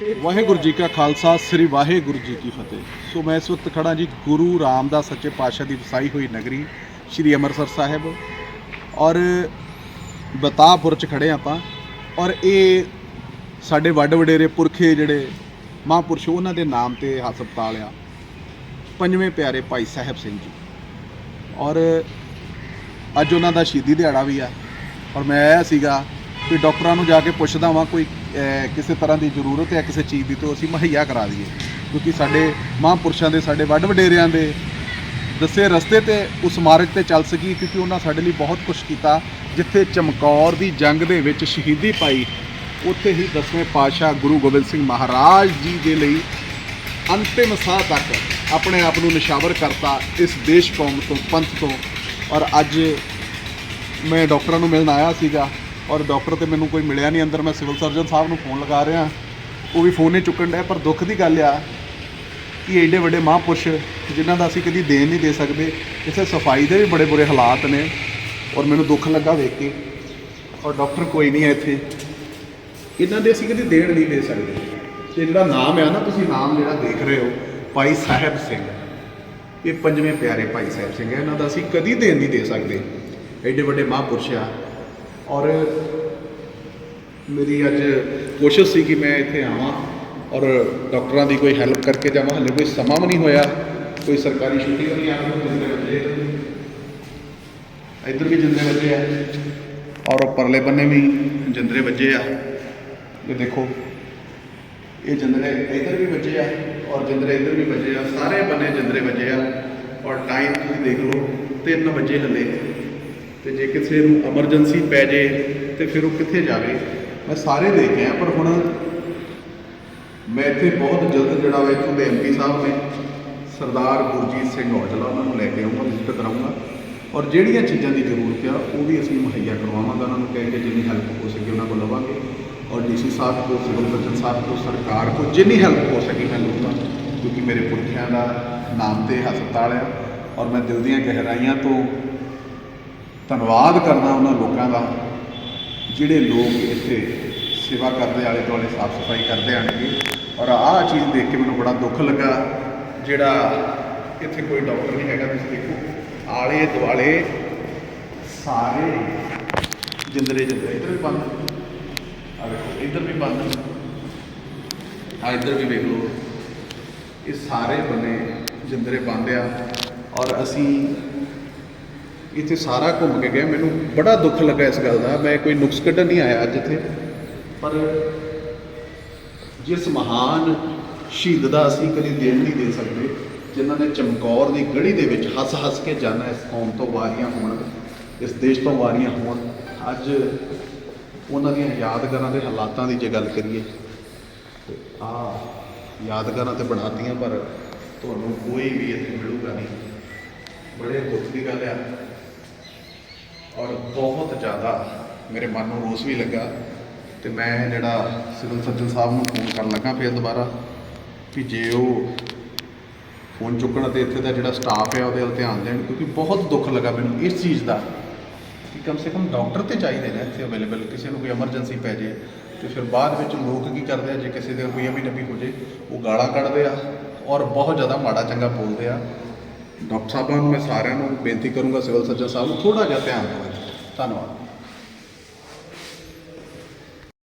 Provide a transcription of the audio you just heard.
ਵਾਹਿਗੁਰੂ ਜੀ ਕਾ ਖਾਲਸਾ, ਸ੍ਰੀ ਵਾਹਿਗੁਰੂ ਜੀ ਕੀ ਫਤਿਹ। ਸੋ ਮੈਂ ਇਸ ਵਕਤ ਖੜਾ ਜੀ ਗੁਰੂ ਰਾਮਦਾਸ ਸੱਚੇ ਪਾਤਸ਼ਾਹ ਦੀ ਵਸਾਈ ਹੋਈ ਨਗਰੀ, ਸ੍ਰੀ ਅੰਮ੍ਰਿਤਸਰ ਸਾਹਿਬ। ਔਰ ਬਤਾਪੁਰ ਚ ਖੜੇ ਆਪਾਂ। ਔਰ ਇਹ ਸਾਡੇ ਵੱਡ ਵਡੇਰੇ ਪੁਰਖੇ ਜਿਹੜੇ ਮਹਾਂਪੁਰਸ਼, ਉਹਨਾਂ ਦੇ ਨਾਮ ਤੇ ਹਸਪਤਾਲ ਆ। ਪੰਜਵੇਂ ਪਿਆਰੇ ਭਾਈ ਸਾਹਿਬ ਸਿੰਘ ਜੀ। ਔਰ ਅੱਜ ਉਹਨਾਂ ਦਾ ਸ਼ਹੀਦੀ ਦਿਹਾੜਾ ਵੀ ਆ। ਔਰ ਮੈਂ ਆਇਆ ਸੀਗਾ ਵੀ ਡਾਕਟਰਾਂ ਨੂੰ ਜਾ ਕੇ ਪੁੱਛਦਾ ਵਾਂ, ਕੋਈ ਕਿਸੇ ਤਰ੍ਹਾਂ ਦੀ ਜ਼ਰੂਰਤ ਹੈ ਕਿਸੇ ਚੀਜ਼ ਦੀ, ਤੋਂ ਅਸੀਂ ਮੁਹੱਈਆ ਕਰਾ ਦਈਏ। ਕਿਉਂਕਿ ਸਾਡੇ ਮਹਾਂਪੁਰਸ਼ਾਂ ਦੇ, ਸਾਡੇ ਵੱਡ ਵਡੇਰਿਆਂ ਦੇ ਦੱਸੇ ਰਸਤੇ ਤੇ, ਉਸ ਮਾਰਗ ਤੇ ਚੱਲ ਸਕੀ, ਕਿਉਂਕਿ ਉਹਨਾਂ ਸਾਡੇ ਲਈ ਬਹੁਤ ਕੁਝ ਕੀਤਾ। ਜਿੱਥੇ ਚਮਕੌਰ ਦੀ ਜੰਗ ਦੇ ਵਿੱਚ ਸ਼ਹੀਦੀ ਪਾਈ, ਉੱਥੇ ਹੀ ਦਸਵੇਂ ਪਾਤਸ਼ਾਹ ਗੁਰੂ ਗੋਬਿੰਦ ਸਿੰਘ ਮਹਾਰਾਜ ਜੀ ਦੇ ਲਈ ਅੰਤਿਮ ਸਾਹ ਤੱਕ ਆਪਣੇ ਆਪ ਨੂੰ ਨਿਸ਼ਾਵਰ ਕਰਤਾ ਇਸ ਦੇਸ਼ ਕੌਮ ਤੋਂ, ਪੰਥ ਤੋਂ। ਔਰ ਅੱਜ ਮੈਂ ਡਾਕਟਰਾਂ ਨੂੰ ਮਿਲਣ ਆਇਆ ਸੀਗਾ। ਔਰ ਡਾਕਟਰ ਤੇ ਮੈਨੂੰ ਕੋਈ ਮਿਲਿਆ ਨਹੀਂ ਅੰਦਰ, ਮੈਂ ਸਿਵਲ ਸਰਜਨ ਸਾਹਿਬ ਨੂੰ ਫੋਨ ਲਗਾ ਰਿਹਾ। ਉਹ ਵੀ ਫੋਨ ਨਹੀਂ ਚੁੱਕਣ ਡਿਆ, ਪਰ ਦੁੱਖ ਦੀ ਗੱਲ ਆ ਕਿ ਐਡੇ ਵੱਡੇ ਮਹਾਂਪੁਰਸ਼ ਜਿਨ੍ਹਾਂ ਦਾ ਅਸੀਂ ਕਦੀ ਦੇਣ ਨਹੀਂ ਦੇ ਸਕਦੇ, ਇਸੇ ਸਫ਼ਾਈ ਦੇ ਵੀ ਬੜੇ ਬੁਰੇ ਹਾਲਾਤ ਨੇ ਔਰ ਮੈਨੂੰ ਦੁੱਖ ਲੱਗਾ ਵੇਖ ਕੇ। ਔਰ ਡਾਕਟਰ ਕੋਈ ਨਹੀਂ ਹੈ ਇੱਥੇ। ਇਹਨਾਂ ਦੇ ਅਸੀਂ ਕਦੀ ਦੇਣ ਨਹੀਂ ਦੇ ਸਕਦੇ। ਤੇ ਜਿਹੜਾ ਨਾਮ ਆ ਨਾ, ਤੁਸੀਂ ਨਾਮ ਜਿਹੜਾ ਦੇਖ ਰਹੇ ਹੋ, ਭਾਈ ਸਾਹਿਬ ਸਿੰਘ। ਇਹ ਪੰਜਵੇਂ ਪਿਆਰੇ ਭਾਈ ਸਾਹਿਬ ਸਿੰਘ ਹੈ ਇਹਨਾਂ ਦਾ ਅਸੀਂ ਕਦੀ ਦੇਣ ਨਹੀਂ ਦੇ ਸਕਦੇ। ਐਡੇ ਵੱਡੇ ਮਹਾਂਪੁਰਸ਼ ਆ। ਔਰ ਮੇਰੀ ਅੱਜ ਕੋਸ਼ਿਸ਼ ਸੀ ਕਿ ਮੈਂ ਇੱਥੇ ਆਵਾਂ ਔਰ ਡਾਕਟਰਾਂ ਦੀ ਕੋਈ ਹੈਲਪ ਕਰਕੇ ਜਾਵਾਂ। ਹਲੇ ਕੋਈ ਸਮਾਂ ਵੀ ਨਹੀਂ ਹੋਇਆ। ਕੋਈ ਸਰਕਾਰੀ ਛੁੱਟੀ ਵੀ ਨਹੀਂ ਆ ਰਹੀ। ਜਿੰਦੇ ਬੱਚੇ ਇੱਧਰ ਵੀ ਜਿੰਦੇ ਬੱਚੇ ਆ। ਔਰ ਪਰਲੇ ਬੰਨੇ ਵੀ ਜਿੰਦਰੇ ਵੱਜੇ ਆ। ਇਹ ਦੇਖੋ। ਇਹ ਜਿੰਦਰੇ ਇੱਧਰ ਵੀ ਵੱਜੇ ਆ ਔਰ ਜਿੰਦਰੇ ਇੱਧਰ ਵੀ ਬੱਜੇ ਆ। ਸਾਰੇ ਬੰਨੇ ਜਿੰਦਰੇ ਵੱਜੇ ਆ। ਔਰ ਟਾਈਮ ਤੁਸੀਂ ਦੇਖ ਲਓ 3 ਵਜੇ ਹਲੇ। ਤੇ ਜੇ ਕਿਸੇ ਨੂੰ ਐਮਰਜੈਂਸੀ ਪੈ ਜੇ ਤੇ ਫਿਰ ਉਹ ਕਿੱਥੇ ਜਾਵੇ? ਮੈਂ ਸਾਰੇ ਦੇਖੇ ਆ, ਪਰ ਹੁਣ ਮੈਂ ਇੱਥੇ ਬਹੁਤ ਜਲਦ ਜਿਹੜਾ ਵਾ ਇੱਥੋਂ ਦੇ ਐਮਪੀ ਸਾਹਿਬ ਨੇ, ਸਰਦਾਰ ਗੁਰਜੀਤ ਸਿੰਘ ਔਜਲਾ ਉਹਨਾਂ ਨੂੰ ਲੈ ਕੇ ਆਉਂਗਾ ਵਿਜ਼ਿਟ ਕਰਾਉਂਗਾ ਔਰ ਜਿਹੜੀਆਂ ਚੀਜ਼ਾਂ ਦੀ ਜ਼ਰੂਰਤ ਆ, ਉਹ ਵੀ ਅਸੀਂ ਮੁਹੱਈਆ ਕਰਵਾਵਾਂਗੇ, ਉਹਨਾਂ ਨੂੰ ਕਹਿ ਕੇ ਜਿੰਨੀ ਹੈਲਪ ਹੋ ਸਕੇ ਉਹਨਾਂ ਕੋਲ ਲਵਾਂਗੇ। ਔਰ ਡੀਸੀ ਸਾਹਿਬ ਕੋਲ ਸਿਵਲ ਸਰਜਨ ਸਾਹਿਬ ਕੋਲ ਸਰਕਾਰ ਕੋਲ ਜਿੰਨੀ ਹੈਲਪ ਹੋ ਸਕੀ ਮੈਂ ਲਵਾਂਗਾ ਕਿਉਂਕਿ ਮੇਰੇ ਪੁਰਖਿਆਂ ਦਾ ਨਾਮ ਤੇ ਹਸਪਤਾਲ ਆ। ਔਰ ਮੈਂ ਦਿਲ ਦੀਆਂ ਗਹਿਰਾਈਆਂ ਤੋਂ ਧੰਨਵਾਦ ਕਰਦਾ ਉਹਨਾਂ ਲੋਕਾਂ ਦਾ, ਜਿਹੜੇ ਲੋਕ ਇੱਥੇ ਸੇਵਾ ਕਰਦੇ ਆਲੇ ਦੁਆਲੇ ਸਾਫ਼ ਸਫ਼ਾਈ ਕਰਦੇ ਆਣਗੇ ਔਰ ਆਹ ਚੀਜ਼ ਦੇਖ ਕੇ ਮੈਨੂੰ ਬੜਾ ਦੁੱਖ ਲੱਗਾ, ਜਿਹੜਾ ਇੱਥੇ ਕੋਈ ਡਾਕਟਰ ਨਹੀਂ ਹੈਗਾ, ਤੁਸੀਂ ਦੇਖੋ, ਆਲੇ ਦੁਆਲੇ ਸਾਰੇ ਜਿੰਦਰੇ ਜਿੰਦਰੇ। ਇੱਧਰ ਵੀ ਬੰਦ। ਆ ਵੇਖੋ, ਇੱਧਰ ਵੀ ਬੰਦ। ਆ ਇੱਧਰ ਵੀ ਵੇਖ ਲਓ। ਇਹ ਸਾਰੇ ਬੰਨੇ ਜਿੰਦਰੇ ਬੰਦ ਆ। ਔਰ ਅਸੀਂ ਇੱਥੇ ਸਾਰਾ ਘੁੰਮ ਕੇ ਗਿਆ ਮੈਨੂੰ ਬੜਾ ਦੁੱਖ ਲੱਗਾ ਇਸ ਗੱਲ ਦਾ। ਮੈਂ ਕੋਈ ਨੁਕਸ ਕੱਢਣ ਨਹੀਂ ਆਇਆ ਅੱਜ ਇੱਥੇ। ਪਰ ਜਿਸ ਮਹਾਨ ਸ਼ਹੀਦ ਦਾ ਅਸੀਂ ਕਦੀ ਦੇਣ ਨਹੀਂ ਦੇ ਸਕਦੇ, ਜਿਨ੍ਹਾਂ ਨੇ ਚਮਕੌਰ ਦੀ ਗੜੀ ਦੇ ਵਿੱਚ ਹੱਸ-ਹੱਸ ਕੇ ਜਾਣਾ ਇਸ ਕੌਮ ਤੋਂ ਵਾਰੀਆਂ ਹੋਣ, ਇਸ ਦੇਸ਼ ਤੋਂ ਵਾਰੀਆਂ ਹੋਣ, ਅੱਜ ਉਹਨਾਂ ਦੀਆਂ ਯਾਦਗਾਰਾਂ ਦੇ ਹਾਲਾਤਾਂ ਦੀ ਜੇ ਗੱਲ ਕਰੀਏ, ਤੇ ਆ ਯਾਦਗਾਰਾਂ ਤੇ ਬਣਾਤੀਆਂ, ਪਰ ਤੁਹਾਨੂੰ ਕੋਈ ਵੀ ਇੱਥੇ ਮਿਲੂਗਾ ਨਹੀਂ। ਬੜੇ ਦੁੱਖ ਦੀ ਗੱਲ ਆ। ਔਰ ਬਹੁਤ ਜ਼ਿਆਦਾ ਮੇਰੇ ਮਨ ਨੂੰ ਰੋਸ ਵੀ ਲੱਗਾ ਤੇ ਮੈਂ ਜਿਹੜਾ ਸਿਵਲ ਸਰਜਨ ਸਾਹਿਬ ਨੂੰ ਫੋਨ ਕਰਨ ਲੱਗਾ ਫਿਰ ਦੁਬਾਰਾ ਕਿ ਜੇ ਉਹ ਫੋਨ ਚੁੱਕਣ ਤੇ ਇੱਥੇ ਦਾ ਜਿਹੜਾ ਸਟਾਫ ਹੈ ਉਹਦੇ ਵੱਲ ਧਿਆਨ ਦੇਣ ਕਿਉਂਕਿ ਬਹੁਤ ਦੁੱਖ ਲੱਗਾ ਮੈਨੂੰ ਇਸ ਚੀਜ਼ ਦਾ ਕਿ ਕਮ ਸੇ ਕਮ ਡਾਕਟਰ ਤੇ ਚਾਹੀਦੇ ਨੇ ਇੱਥੇ ਅਵੇਲੇਬਲ ਕਿਸੇ ਨੂੰ ਕੋਈ ਐਮਰਜੈਂਸੀ ਪੈ ਜੇ ਤੇ ਫਿਰ ਬਾਅਦ ਵਿੱਚ ਲੋਕ ਕੀ ਕਰਦੇ ਆ, ਜੇ ਕਿਸੇ ਦੇ ਕੋਈ ਅਮੀ ਨਬੀ ਹੋ ਜੇ, ਉਹ ਗਾਲਾਂ ਕੱਢਦੇ ਆ ਔਰ ਬਹੁਤ ਜ਼ਿਆਦਾ ਮਾੜਾ ਚੰਗਾ ਬੋਲਦੇ ਆ। ਡਾਕਟਰ ਸਾਹਿਬਾਂ ਨੂੰ ਮੈਂ ਸਾਰਿਆਂ ਨੂੰ ਬੇਨਤੀ ਕਰੂੰਗਾ ਸਿਵਲ ਸਰਜਨ ਸਾਹਿਬ ਨੂੰ ਥੋੜਾ ਜਿਹਾ ਧਿਆਨ ਦਿਓ ਧੰਨਵਾਦ।